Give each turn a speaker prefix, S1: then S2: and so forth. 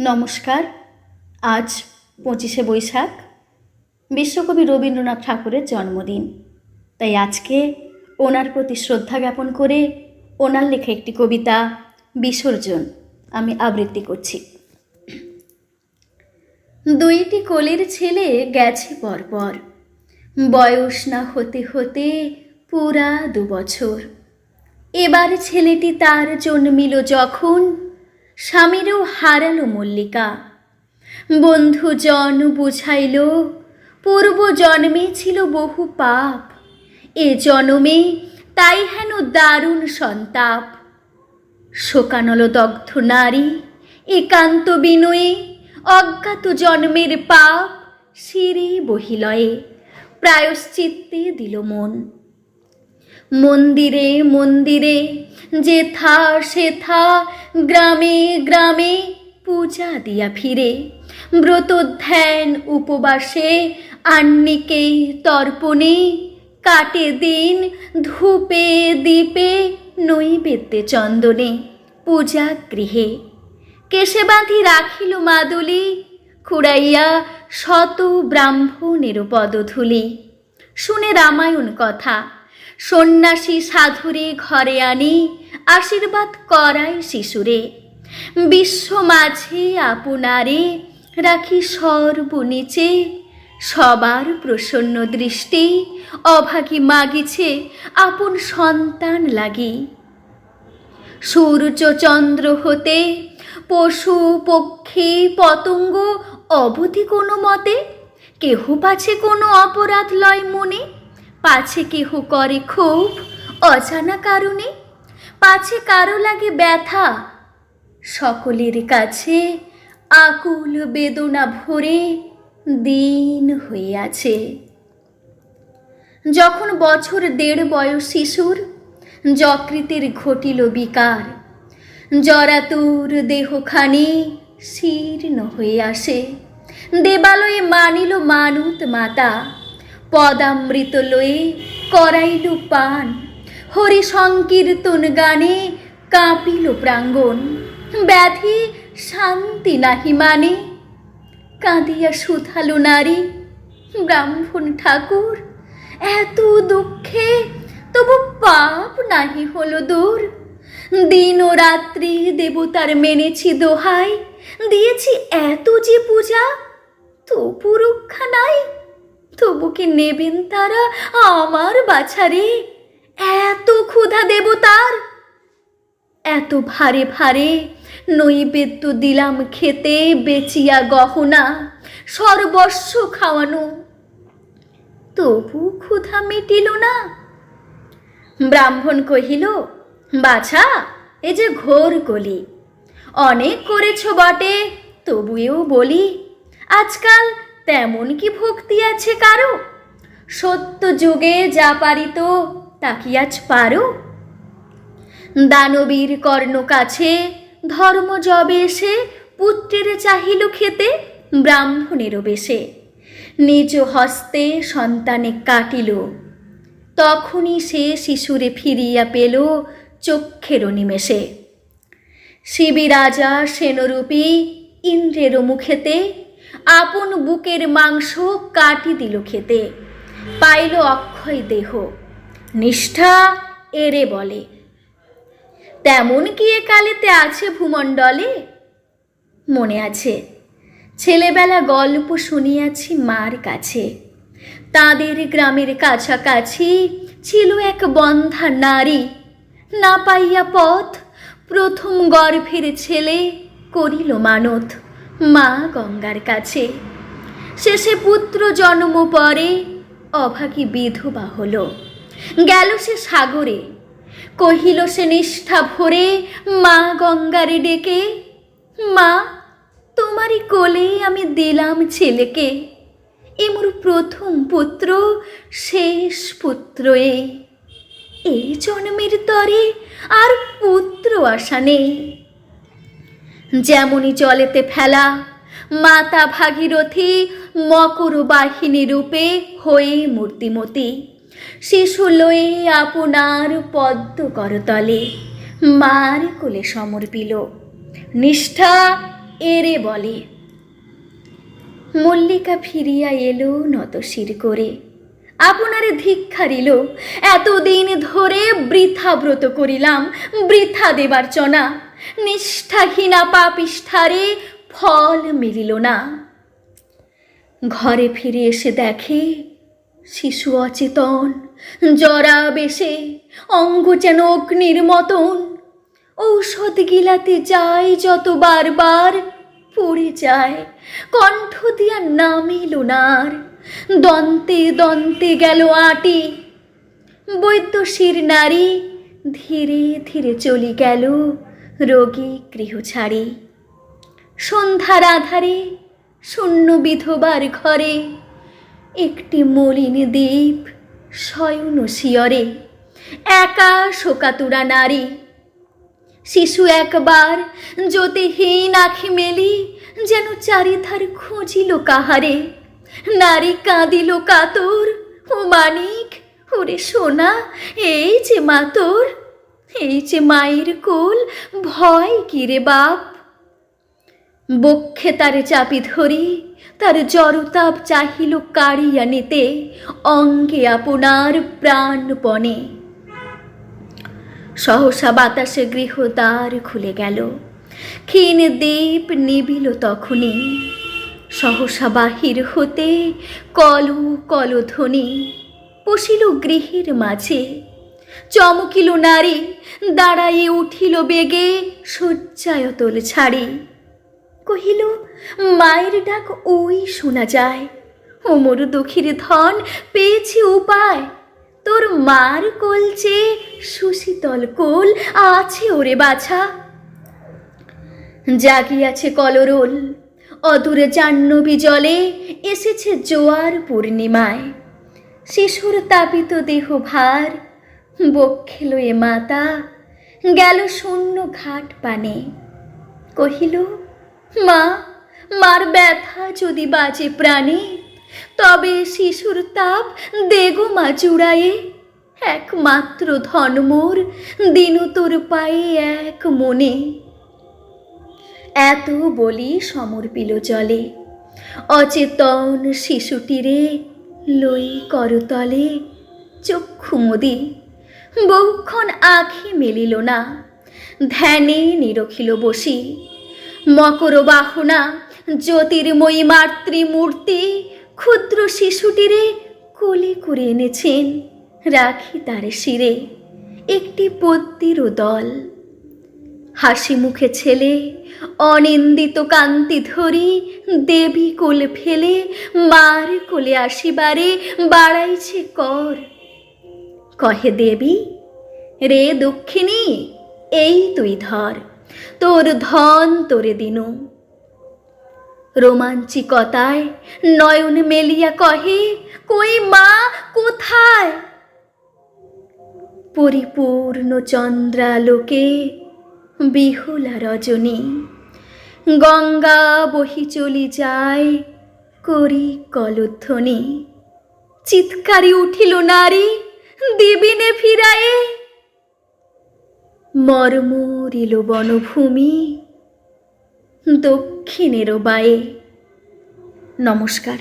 S1: নমস্কার। আজ পঁচিশে বৈশাখ। বিশ্বকবি রবীন্দ্রনাথ ঠাকুরের জন্মদিন। তাই আজকে ওনার প্রতি শ্রদ্ধা জ্ঞাপন করে ওনার লেখা একটি কবিতা, বিসর্জন, আমি আবৃত্তি করছি। দুইটি কোলের ছেলে গেছে পরপর। বয়স না হতে হতে পুরা দু বছর এবার ছেলেটি তার জন্মিল যখন স্বামীরও হারালো মল্লিকা। বন্ধুজন বুঝাইল, পূর্ব জন্মে ছিল বহু পাপ। এ জন্মে তাই হেন দারুণ সন্তাপ। শোকানল দগ্ধ নারী, একান্ত বিনয়ে অজ্ঞাত জন্মের পাপ শিরে বহিলয়ে। প্রায়শ্চিত্তে দিল মন। মন্দিরে মন্দিরে, যেথা সেথা, গ্রামে গ্রামে পূজা দিয়া ফিরে। ব্রত ধ্যান উপবাসে আন্নিকে তর্পণে, কাটে দিন, ধূপে, দীপে, নৈবেদ্যে চন্দনে, পূজা গৃহে। কেশে বাঁধি রাখিল মাদুলি, খুড়াইয়া শত ব্রাহ্মণের পদধূলি। শুনে রামায়ণ কথা সন্ন্যাসী সাধুরে ঘরে আনি, আশীর্বাদ করায় শিশুরে। বিশ্ব মাঝে আপনারে রাখি সর্বনিচে সবার প্রসন্ন দৃষ্টি অভাগী মাগিছে আপন সন্তান লাগি। সূর্য চন্দ্র হতে পশু পক্ষী পতঙ্গ অবধি কোনো মতে, কেহ পাছে কোনো অপরাধ লয় মনে পাছে কেহ করে খুব অজানা কারণে? পাছে কারও লাগে ব্যথা? সকলের কাছে আকুল বেদনা ভরে দিন আছে যখন বছর দেড় বয়স শিশুর, যকৃতের ঘটিল বিকার, জরাতুর দেহখানি শীর্ণ হয়ে আসে দেবালয়ে মানিল মানুত মাতা পদামৃত লয়ে করাইল পান। হরি সংকীর্তন গানে কাঁপিল প্রাঙ্গণ। ব্যাধি শান্তি নাহি মানে। কাঁদিয়া সুথালো নারী, ব্রাহ্মণ ঠাকুর, এত দুঃখে তবু পাপ নাহি হলো দূর। দিন ও রাত্রি দেবতার মেনেছি দোহাই, দিয়েছি এত যে পূজা, তবু রক্ষা নাই। তবু কি নেবেন তারা আমার বাছারে এত ক্ষুধা দেবতার এত ভারে ভারে নৈবেদ্য দিলাম খেতে, বেচিয়া গহনা, সর্বস্ব খাওয়ানো। তবু ক্ষুধা মিটিল না। ব্রাহ্মণ কহিল, বাছা, এ যে ঘোর কলি। অনেক করেছ বটে, তবুও বলি, আজকাল তেমন কি ভক্তি আছে কারও? সত্য যুগে যা পারিত, তা কি আজ পারো? দানবীর কর্ণ কাছে ধর্ম জবে এসে, পুত্রের চাহিল খেতে ব্রাহ্মণেরও বেশে। নিজ হস্তে সন্তানে কাটিল। তখনই সে শিশুরে ফিরিয়া পেল চক্ষের নিমেষে। শিবি রাজা সেনরূপী ইন্দ্রের মুখেতে আপন বুকের মাংস কাটি দিল খেতে। পাইল অক্ষয় দেহ। নিষ্ঠা এরে বলে, তেমন কি এ কালেতে আছে ভূমণ্ডলে? মনে আছে, ছেলেবেলা গল্প শুনিয়াছি মার কাছে। তাদের গ্রামের কাছাকাছি ছিল এক বন্ধা নারী। না পাইয়া পথ, প্রথম গর্ভের ছেলে করিল মানত। মা গঙ্গার কাছে। শেষে পুত্র জন্ম পরে অভাগী বিধবা হল। গেল সে সাগরে। কহিল সে নিষ্ঠা ভরে মা গঙ্গারে ডেকে, মা, তোমারই কোলে আমি দিলাম ছেলেকে। এ মোর প্রথম পুত্র, শেষ পুত্র এ। এই জন্মের তরে আর পুত্র আশা নেই। যেমনই জলেতে ফেলা, মাতা ভাগীরথী মকর বাহিনী রূপে হয়ে মূর্তিমতি। শিশু লয়ে আপনার পদ্ম করতলে, মার কোলে সমর্পিল নিষ্ঠা এরে বলে। মল্লিকা ফিরিয়া এলো নত শির করে। আপনারে ধিক্ষারিল এতদিন ধরে বৃথা ব্রত করিলাম, বৃথা দেবার চনা নিষ্ঠাহীনা পাপিষ্ঠারে ফল মিলিল না। ঘরে ফিরে এসে দেখে শিশু অচেতন, জরা বেশে, অঙ্গ যেন অগ্নির মতন। ঔষধ গিলাতে যায় যত বারবার, পড়ে যায়, কণ্ঠ দিয়া নামিল নার দন্তে দন্তে গেল আটি, বৈদ্যশীর নারী ধীরে ধীরে চলি গেল। রোগী গৃহ ছাড়ি। সন্ধ্যার আধারে শূন্য বিধবার ঘরে একটি মলিন দ্বীপ শয়ন শিয়রে। একা শোকাতুরা নারী। শিশু একবার জ্যোতিহীন আখি মেলি যেন চারিধার খুঁজিল কাহারে। নারী কাঁদিল কাতর, ও মানিক, ওরে সোনা, এই যে মা তোর এই যে মায়ের কোল, ভয় কিরে বাপ? বক্ষে তারে চাপি ধরি, তার জড়তাপ চাহিল কাড়িয়া নিতে, অঙ্গে আপনার প্রাণপণে। সহসা বাতাসে গৃহ গৃহদ্বার খুলে গেল, ক্ষীণ দ্বীপ নিবিল তখনই। সহসা বাহির হতে কল কলধ্বনি পশিল গৃহের মাঝে চমকিল নারী, দাঁড়াইয়ে উঠিল বেগে শয্যায়তল ছাড়ি। কহিল, মায়ের ডাক ওই শোনা যায়। ওমর দুঃখীর ধন পেয়েছি উপায়। তোর মার কোলচে সুশীতল কোল, আছে ওরে বাছা। জাগিয়াছে কলরোল, অদূরে জাহ্নবী জলে এসেছে জোয়ার পূর্ণিমায়। শিশুর তাপিত দেহ ভার বক্ষে লয়ে মাতা, গেল শূন্য ঘাট পানে। কহিল, মা, মার ব্যথা যদি বাজে প্রাণে, তবে শিশুর তাপ দেগো মা চূড়ায়ে। একমাত্র ধন মোর, দিনু তোর পায়ে এক মনে। এত বলি সমর্পিল জলে অচেতন শিশুটিরে লই করতলে, চক্ষু মুদি। বহুক্ষণ আখি মেলিল না। ধ্যানে নিরখিল বসি। মকর বাহনা, জ্যোতির্ময়ী মাতৃমূর্তি, ক্ষুদ্র শিশুটিরে কোলে করে এনেছেন। রাখি তার শিরে একটি পদ্মিরও দল। হাসি মুখে ছেলে, অনিন্দিত কান্তি ধরি, দেবী কোলে ফেলে, মার কোলে আসিবারে, বাড়াইছে কর। কহে দেবী, রে দক্ষিণী এই তুই ধর, তোর ধন তোরে দিনু। রোমাঞ্চিকতায় নয়ন মেলিয়া কহে, কই মা, কোথায়? পরিপূর্ণ চন্দ্রালোকে বিহুলা রজনী, গঙ্গা বহি চলি যায় করি কলধ্বনি। চিৎকারি উঠিল নারী দিবিনে ফিরায়ে। মর্মরিল বনভূমি দক্ষিণেরও বায়ে। নমস্কার।